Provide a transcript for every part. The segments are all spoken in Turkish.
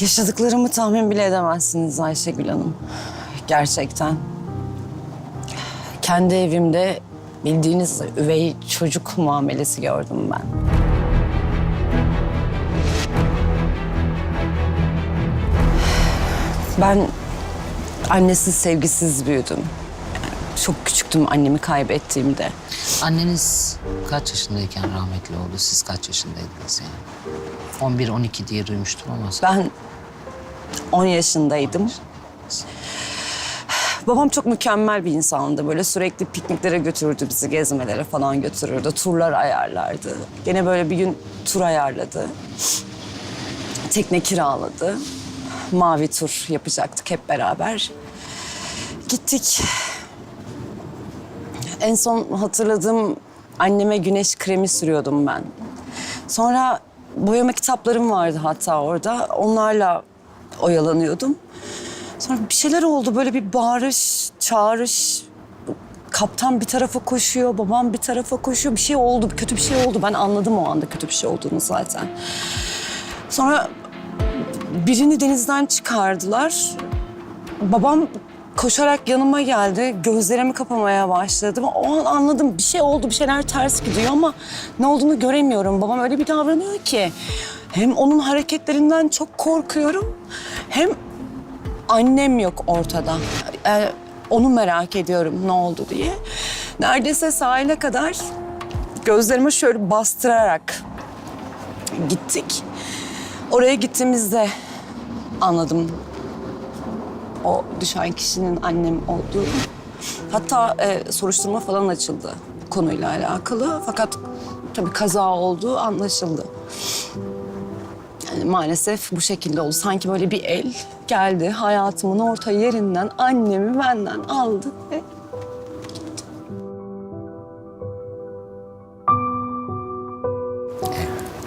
Yaşadıklarımı tahmin bile edemezsiniz Ayşegül Hanım. Gerçekten. Kendi evimde bildiğiniz üvey çocuk muamelesi gördüm ben. Ben annesiz, sevgisiz büyüdüm. Çok küçüktüm annemi kaybettiğimde. Anneniz kaç yaşındayken rahmetli oldu? Siz kaç yaşındaydınız yani? 11-12 diye duymuştum ama... Ben 10 yaşındaydım. Babam çok mükemmel bir insandı. Böyle sürekli pikniklere götürürdü bizi, gezmelere falan götürürdü. Turlar ayarlardı. Gene böyle bir gün tur ayarladı. Tekne kiraladı. Mavi tur yapacaktık hep beraber. Gittik. En son hatırladığım anneme güneş kremi sürüyordum ben. Sonra boyama kitaplarım vardı hatta orada. Onlarla oyalanıyordum. Sonra bir şeyler oldu böyle bir bağırış, çağırış. Kaptan bir tarafa koşuyor, babam bir tarafa koşuyor. Bir şey oldu, kötü bir şey oldu. Ben anladım o anda kötü bir şey olduğunu zaten. Sonra birini denizden çıkardılar. Babam koşarak yanıma geldi. Gözlerimi kapamaya başladım. O an anladım bir şey oldu, bir şeyler ters gidiyor ama ne olduğunu göremiyorum. Babam öyle bir davranıyor ki. Hem onun hareketlerinden çok korkuyorum. Hem annem yok ortada. Ee, onu merak ediyorum ne oldu diye. Neredeyse sahile kadar gözlerimi şöyle bastırarak gittik. Oraya gittiğimizde anladım o düşen kişinin annem olduğunu. Hatta e, soruşturma falan açıldı konuyla alakalı. Fakat tabii kaza olduğu anlaşıldı. Yani maalesef bu şekilde oldu. Sanki böyle bir el geldi hayatımın orta yerinden annemi benden aldı ve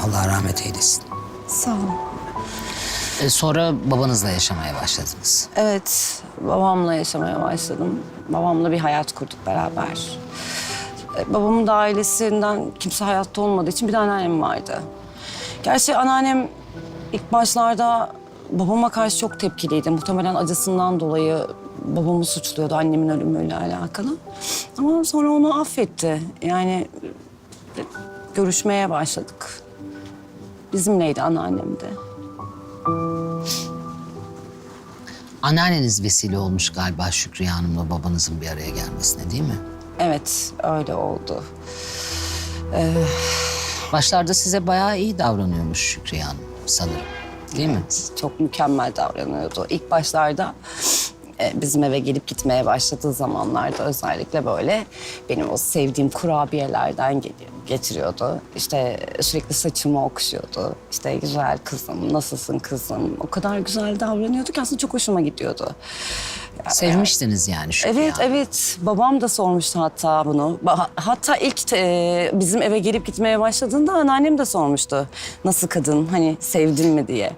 Allah rahmet eylesin. sağ ol. E, sonra babanızla yaşamaya başladınız. Evet, babamla yaşamaya başladım. Babamla bir hayat kurduk beraber. E, Babamın da ailesinden kimse hayatta olmadığı için bir de anneannem vardı. Gerçi anneannem ilk başlarda babama karşı çok tepkiliydi. Muhtemelen acısından dolayı babamı suçluyordu annemin ölümüyle alakalı. Ama sonra onu affetti. Yani e, görüşmeye başladık. Bizimleydi anneannem de. Anneanneniz vesile olmuş galiba Şükriye Hanım'la babanızın bir araya gelmesine değil mi? Evet, öyle oldu. Başlarda size bayağı iyi davranıyormuş Şükriye Hanım sanırım. Değil mi? çok mükemmel davranıyordu. İlk başlarda bizim eve gelip gitmeye başladığı zamanlarda özellikle böyle benim o sevdiğim kurabiyelerden ge- getiriyordu. İşte sürekli saçımı okşuyordu. İşte güzel kızım, nasılsın kızım? O kadar güzel davranıyordu ki aslında çok hoşuma gidiyordu. Sevmiştiniz yani Şükriye Evet, Hanım. evet. Babam da sormuştu hatta bunu. Hatta ilk e, bizim eve gelip gitmeye başladığında anneannem de sormuştu. Nasıl kadın, hani sevdin mi diye.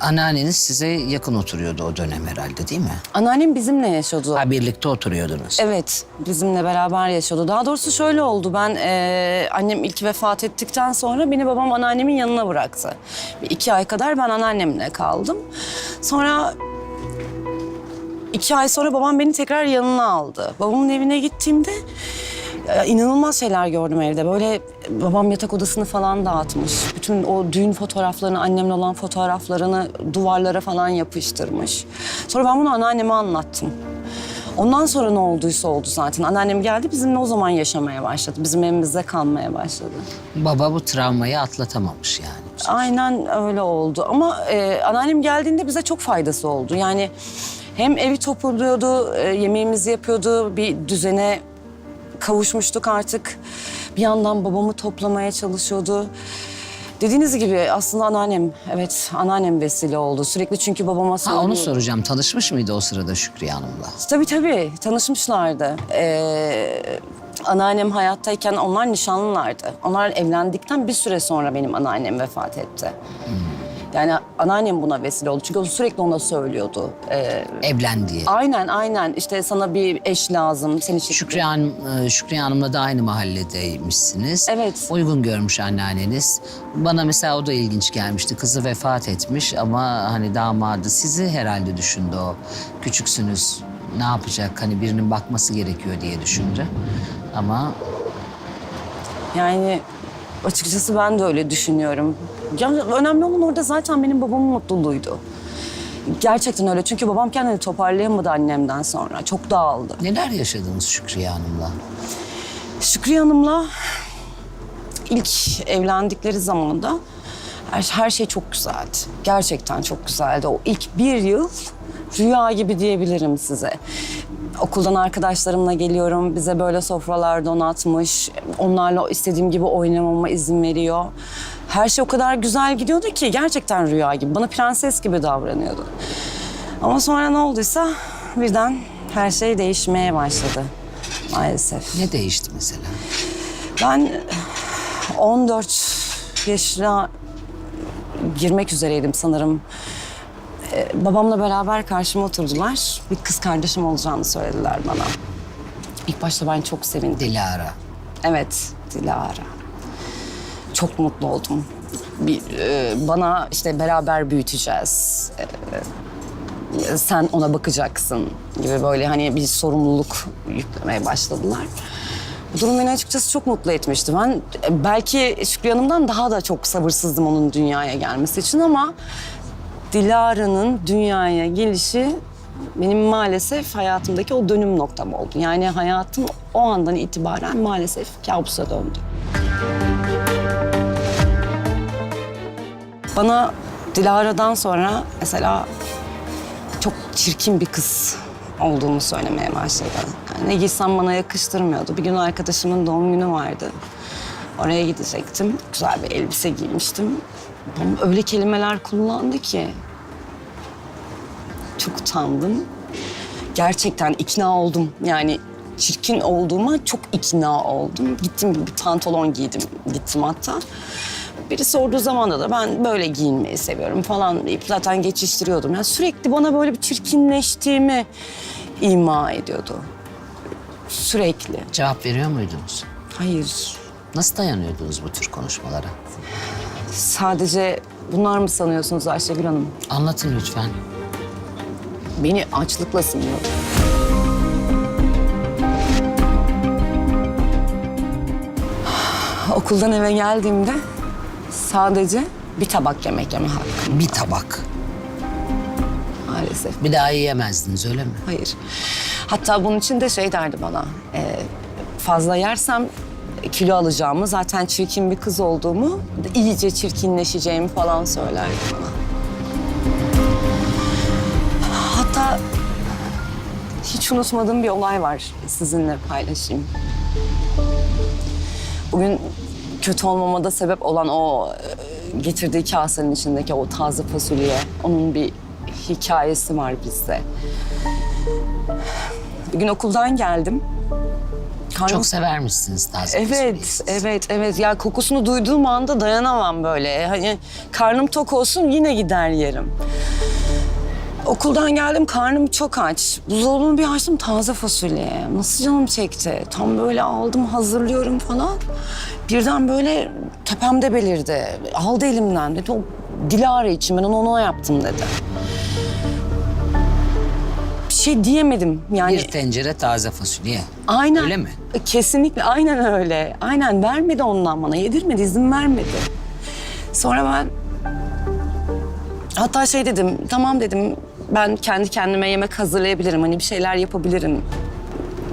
Anneanneniz size yakın oturuyordu o dönem herhalde değil mi? Anneannem bizimle yaşıyordu. Ha birlikte oturuyordunuz. Evet, bizimle beraber yaşıyordu. Daha doğrusu şöyle oldu. Ben e, annem ilk vefat ettikten sonra beni babam anneannemin yanına bıraktı. Bir iki ay kadar ben anneannemle kaldım. Sonra iki ay sonra babam beni tekrar yanına aldı. Babamın evine gittiğimde e, inanılmaz şeyler gördüm evde. Böyle babam yatak odasını falan dağıtmış. Bütün o düğün fotoğraflarını, annemle olan fotoğraflarını duvarlara falan yapıştırmış. Sonra ben bunu anneanneme anlattım. Ondan sonra ne olduysa oldu zaten. Anneannem geldi bizimle o zaman yaşamaya başladı. Bizim evimizde kalmaya başladı. Baba bu travmayı atlatamamış yani. Aynen öyle oldu. Ama e, anneannem geldiğinde bize çok faydası oldu. Yani hem evi toparlıyordu, e, yemeğimizi yapıyordu, bir düzene kavuşmuştuk artık. Bir yandan babamı toplamaya çalışıyordu. Dediğiniz gibi aslında anneannem, evet anneannem vesile oldu. Sürekli çünkü babama Ha söylüyordu. onu soracağım. Tanışmış mıydı o sırada Şükriye Hanım'la? Tabii tabii tanışmışlardı. Ee, anneannem hayattayken onlar nişanlılardı. Onlar evlendikten bir süre sonra benim anneannem vefat etti. Yani anneannem buna vesile oldu. Çünkü o sürekli ona söylüyordu. Ee, Evlen diye. aynen aynen işte sana bir eş lazım. Seni şey... Şükriye, Hanım, e, Şükriye Hanım'la da aynı mahalledeymişsiniz. Evet. Uygun görmüş anneanneniz. Bana mesela o da ilginç gelmişti. Kızı vefat etmiş ama hani damadı sizi herhalde düşündü o. Küçüksünüz ne yapacak hani birinin bakması gerekiyor diye düşündü. Ama Yani açıkçası ben de öyle düşünüyorum. Ya önemli olan orada zaten benim babamın mutluluğuydu. Gerçekten öyle. Çünkü babam kendini toparlayamadı annemden sonra. Çok dağıldı. neler yaşadınız Şükriye Hanım'la? Şükriye Hanım'la ilk evlendikleri zamanda her, her şey çok güzeldi. Gerçekten çok güzeldi. O ilk bir yıl rüya gibi diyebilirim size. Okuldan arkadaşlarımla geliyorum. Bize böyle sofralar donatmış. Onlarla istediğim gibi oynamama izin veriyor. Her şey o kadar güzel gidiyordu ki gerçekten rüya gibi. Bana prenses gibi davranıyordu. Ama sonra ne olduysa birden her şey değişmeye başladı maalesef. Ne değişti mesela? Ben 14 yaşına girmek üzereydim sanırım. Ee, babamla beraber karşıma oturdular. Bir kız kardeşim olacağını söylediler bana. İlk başta ben çok sevindim. Dilara. Evet, Dilara. Çok mutlu oldum. Bir, e, bana işte beraber büyüteceğiz. E, sen ona bakacaksın gibi böyle hani bir sorumluluk yüklemeye başladılar. Bu durum beni açıkçası çok mutlu etmişti. Ben e, belki Şükrü Hanım'dan daha da çok sabırsızdım onun dünyaya gelmesi için ama Dilara'nın dünyaya gelişi benim maalesef hayatımdaki o dönüm noktam oldu. Yani hayatım o andan itibaren maalesef kabusa döndü. Bana Dilara'dan sonra mesela çok çirkin bir kız olduğumu söylemeye başladı. Yani ne giysem bana yakıştırmıyordu. Bir gün arkadaşımın doğum günü vardı. Oraya gidecektim. Güzel bir elbise giymiştim. Ama öyle kelimeler kullandı ki. Çok utandım. Gerçekten ikna oldum. Yani çirkin olduğuma çok ikna oldum. Gittim bir pantolon giydim. Gittim hatta. Biri sorduğu zaman da ben böyle giyinmeyi seviyorum falan deyip zaten geçiştiriyordum. Yani sürekli bana böyle bir çirkinleştiğimi ima ediyordu. Sürekli. Cevap veriyor muydunuz? Hayır. Nasıl dayanıyordunuz bu tür konuşmalara? Sadece bunlar mı sanıyorsunuz Ayşegül Hanım? Anlatın lütfen. Beni açlıkla sınıyor. Okuldan eve geldiğimde sadece bir tabak yemek yeme hakkım Bir tabak. maalesef. Bir daha yiyemezdiniz öyle mi? Hayır. Hatta bunun için de şey derdi bana. e, fazla yersem kilo alacağımı, zaten çirkin bir kız olduğumu, iyice çirkinleşeceğimi falan söylerdi bana. Hatta hiç unutmadığım bir olay var sizinle paylaşayım. Bugün kötü olmama da sebep olan o e, getirdiği kasenin içindeki o taze fasulye, onun bir hikayesi var bizde. Bir gün okuldan geldim. Karnım- Çok severmişsiniz taze Evet, evet, evet. Ya kokusunu duyduğum anda dayanamam böyle. Hani karnım tok olsun yine gider yerim. Okuldan geldim karnım çok aç. Buzdolabını bir açtım taze fasulye. Nasıl canım çekti. Tam böyle aldım hazırlıyorum falan. Birden böyle tepemde belirdi. Aldı elimden dedi. O Dilara için ben onu ona yaptım dedi. Şey diyemedim yani. Bir tencere taze fasulye. Aynen. Öyle mi? Kesinlikle aynen öyle. Aynen vermedi ondan bana. Yedirmedi, izin vermedi. Sonra ben hatta şey dedim, tamam dedim ben kendi kendime yemek hazırlayabilirim. Hani bir şeyler yapabilirim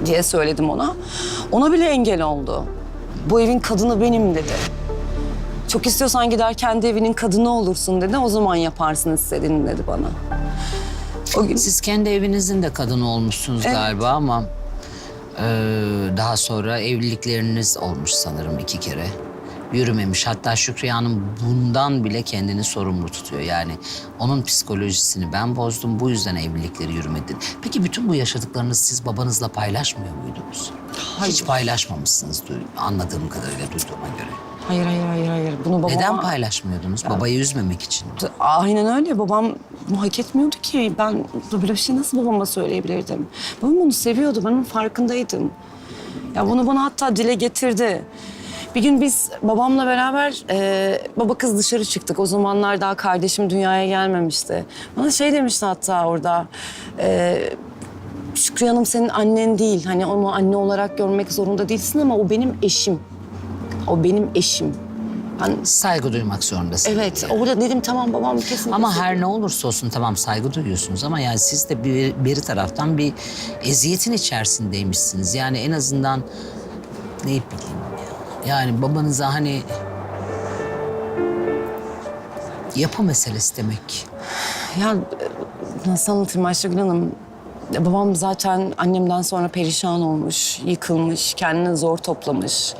diye söyledim ona. Ona bile engel oldu. Bu evin kadını benim dedi. Çok istiyorsan gider kendi evinin kadını olursun dedi. O zaman yaparsın istediğini dedi bana. O gün Siz kendi evinizin de kadını olmuşsunuz Evet. galiba ama... eee, daha sonra evlilikleriniz olmuş sanırım iki kere. Yürümemiş. Hatta Şükriye Hanım bundan bile kendini sorumlu tutuyor. Yani onun psikolojisini ben bozdum. Bu yüzden evlilikleri yürümedi. Peki bütün bu yaşadıklarınızı siz babanızla paylaşmıyor muydunuz? Hiç paylaşmamışsınız duy- anladığım kadarıyla duyduğuma göre. Hayır hayır hayır hayır. Bunu babama... Neden paylaşmıyordunuz? Babayı üzmemek için. Aynen öyle. Babam bunu hak etmiyordu ki. Ben böyle bir şey nasıl babama söyleyebilirdim? Babam onu seviyordu. Ben onun farkındaydım. Ya bunu bana hatta dile getirdi. Bir gün biz babamla beraber e, baba kız dışarı çıktık. O zamanlar daha kardeşim dünyaya gelmemişti. Bana şey demişti hatta orada. E, Şükrü Hanım senin annen değil. Hani onu anne olarak görmek zorunda değilsin ama o benim eşim. O benim eşim. Ben Saygı duymak zorundasın. Evet, orada dedim tamam babam kesin. Ama her ne olursa olsun tamam saygı duyuyorsunuz ama yani siz de bir, bir taraftan bir eziyetin içerisindeymişsiniz. Yani en azından ne bileyim ya. Yani babanıza hani yapı meselesi demek. Ya e, nasıl anlatayım Ayşegül Hanım? Ya, Babam zaten annemden sonra perişan olmuş, yıkılmış, kendini zor toplamış.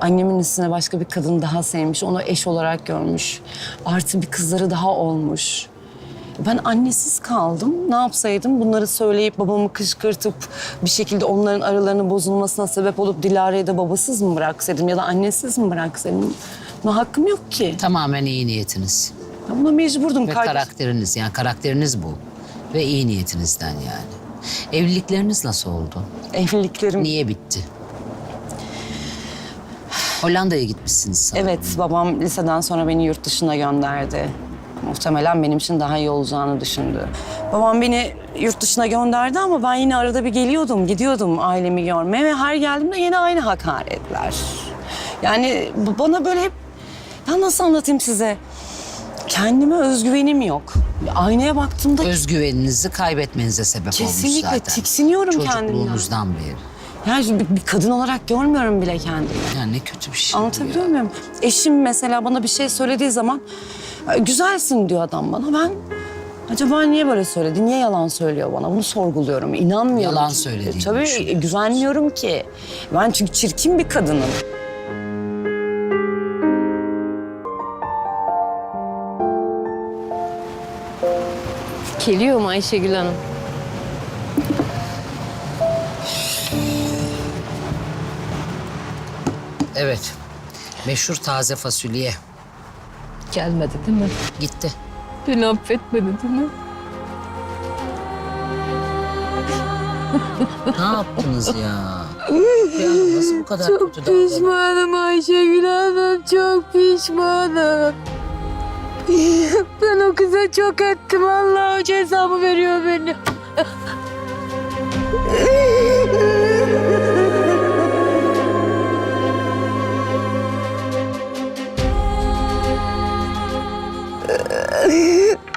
Annemin üstüne başka bir kadın daha sevmiş, onu eş olarak görmüş. Artı bir kızları daha olmuş. Ben annesiz kaldım. Ne yapsaydım? Bunları söyleyip babamı kışkırtıp bir şekilde onların aralarının bozulmasına sebep olup Dilara'yı da babasız mı bıraksaydım ya da annesiz mi bıraksaydım? Buna hakkım yok ki. Tamamen iyi niyetiniz Ben buna mecburdum. ve Kardeş- karakteriniz yani karakteriniz bu ve iyi niyetinizden yani. Evlilikleriniz nasıl oldu? Evliliklerim Niye bitti? Hollanda'ya gitmişsiniz sanırım. Evet, babam liseden sonra beni yurt dışına gönderdi. Muhtemelen benim için daha iyi olacağını düşündü. Babam beni yurt dışına gönderdi ama ben yine arada bir geliyordum, gidiyordum ailemi görmeye ve her geldiğimde yine aynı hakaretler. Yani bana böyle hep, ya nasıl anlatayım size? Kendime özgüvenim yok. Aynaya baktığımda Özgüveninizi kaybetmenize sebep olmuş Kesinlikle, zaten. tiksiniyorum kendimden. Çocukluğunuzdan beri. yani bir, bir kadın olarak görmüyorum bile kendimi. Yani ne kötü bir şey bu Anlatabiliyor ya. muyum? Eşim mesela bana bir şey söylediği zaman "E, güzelsin diyor adam bana. Ben acaba niye böyle söyledi? Niye yalan söylüyor bana? Bunu sorguluyorum. İnanmıyorum. Yalan söylediğini Tabii düşünüyorsunuz. güvenmiyorum ki. Ben çünkü çirkin bir kadınım. Geliyor mu Ayşegül Hanım? Evet. Meşhur taze fasulye. Gelmedi değil mi? Gitti. Beni affetmedi değil mi? Ne yaptınız ya? Ya nasıl bu kadar Çok kötü davranıyor? pişmanım Ayşegül Hanım. Çok pişmanım. Ben o kıza çok ettim. Allah o cezamı veriyor beni.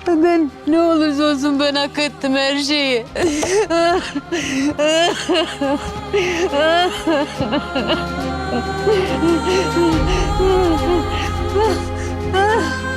Ben ne olursa olsun ben hak ettim her şeyi.